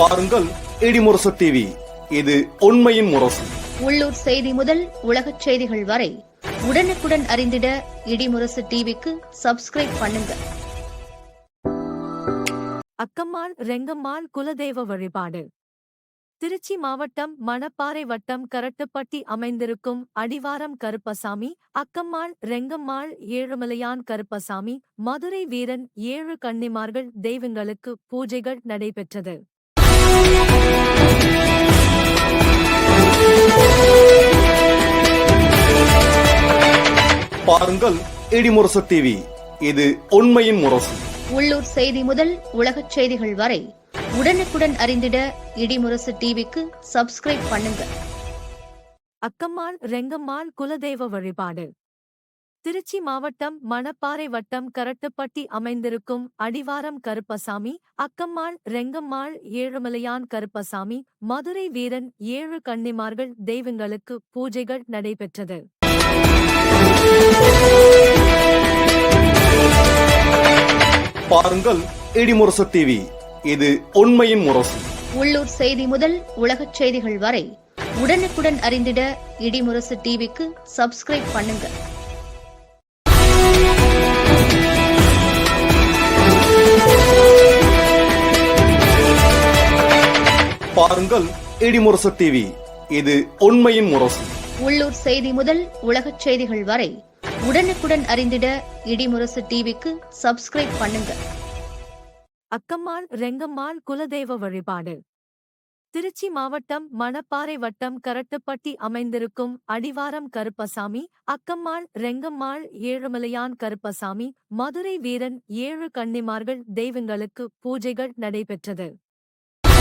பாருங்கள் இடிமுரசு டிவி இது உண்மையின் முரசு. உள்ளூர் செய்தி முதல் உலகச் செய்திகள் வரை உடனுக்குடன் அறிந்திட இடிமுரசு டிவிக்கு சப்ஸ்கிரைப் பண்ணுங்க. அக்கம்மாள் ரெங்கம்மாள் குலதெய்வ வழிபாடு. திருச்சி மாவட்டம் மணப்பாறை வட்டம் கரட்டுப்பட்டி அமைந்திருக்கும் அடிவாரம் கருப்பசாமி அக்கம்மாள் ரெங்கம்மாள் ஏழுமலையான் கருப்பசாமி மதுரை வீரன் ஏழு கன்னிமார்கள் தெய்வங்களுக்கு பூஜைகள் நடைபெற்றது. பாருங்கள் இடிமுரசு டிவி இது உண்மையின் முரசு. உள்ளூர் செய்தி முதல் உலகச் செய்திகள் வரை உடனுக்குடன் அறிந்திட இடிமுரசு டிவிக்கு சப்ஸ்கிரைப் பண்ணுங்க. அக்கம்மாள் ரெங்கம்மாள் குலதெய்வ வழிபாடு. திருச்சி மாவட்டம் மணப்பாறை வட்டம் கரட்டுப்பட்டி அமைந்திருக்கும் அடிவாரம் கருப்பசாமி அக்கம்மாள் ரெங்கம்மாள் ஏழுமலையான் கருப்பசாமி மதுரை வீரன் ஏழு கன்னிமார்கள் தெய்வங்களுக்கு பூஜைகள் நடைபெற்றது. பாருங்கள் இடிமுரசு டிவி. இது உண்மையின் முரசு. உள்ளூர் செய்தி முதல் உலகச் செய்திகள் வரை உடனுக்குடன் அறிந்திட இடிமுரசு டிவிக்கு சப்ஸ்கிரைப் பண்ணுங்க. பாருங்கள் இடிமுரசு டிவி இது உண்மையின் முரசு. உள்ளூர் செய்தி முதல் உலகச் செய்திகள் வரை உடனுக்குடன் அறிந்திட இடிமுரசு டிவிக்கு சப்ஸ்கிரைப் பண்ணுங்க. அக்கம்மாள் ரெங்கம்மாள் குலதெய்வ வழிபாடு. திருச்சி மாவட்டம் மணப்பாறை வட்டம் கரட்டுப்பட்டி அமைந்திருக்கும் அடிவாரம் கருப்பசாமி அக்கம்மாள் ரெங்கம்மாள் ஏழுமலையான் கருப்பசாமி மதுரை வீரன் ஏழு கன்னிமார்கள் தெய்வங்களுக்கு பூஜைகள் நடைபெற்றது.